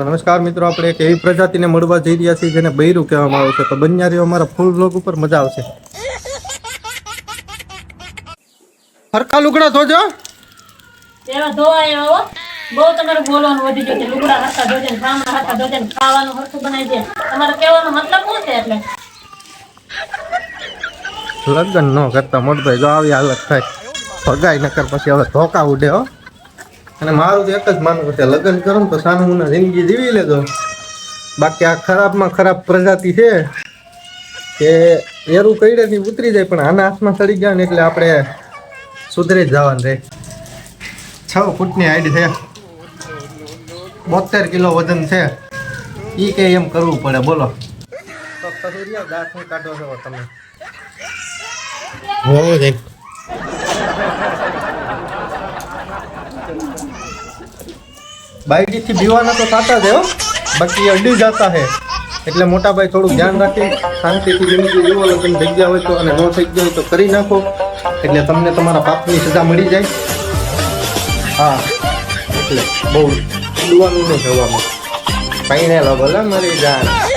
તો નમસ્કાર મિત્રો આપણે એક એવી પ્રજાતિને મળવા જઈ રહ્યા છીએ જેને બૈરું કહેવામાં આવે છે. તો બન્યા રહ્યો અમારા ફૂલ બ્લોગ ઉપર મજા આવશે. હરખા લુગડા ધોજો. પેલા ધોવાય હો બહુ તમારું બોલવાનું વધી ગયું છે. લુગડા હરખા ધોજે ને હરખા ધોજે ખાવાનું હરખું બનાવી દે. તમારે કહેવાનો મતલબ શું છે એટલે? લગ્ન ન કરતા મોટભાઈ જો આવી હાલત થાય. ભગાઈ નકર પછી હવે ધોકા ઉડે હો. અને મારું તો એક જ માનવું છે લગ્ન કરો ને તો સાનું જિંદગી જીવી લેજો. બાકી આ ખરાબમાં ખરાબ પ્રજાતિ છે કે એરું કઈડેથી ઉતરી જાય પણ આના હાથમાં ચડી ગયા ને એટલે આપણે સુધરી જ જવાનું રહે છ ફૂટની હાઈટ છે. બોતેર કિલો વજન છે. એ કે એમ કરવું પડે બોલો. તો કસુરિયા દાંત કાઢો છો તમે. हो બાયડીથી બીવાના તો થતા જ હો. બાકી અડી જતા હે. એટલે મોટા ભાઈ થોડું ધ્યાન રાખી, શાંતિથી જિંદગી જીવો લગ્ન જગ્યા હોય તો અને ન થઈ ગયો તો કરી નાખો. એટલે તમને તમારા પાપની સજા મળી જાય. હા, એટલે બહુ દુવાનું નહીં થવામાં કઈ ને લો ભલે મારી જાય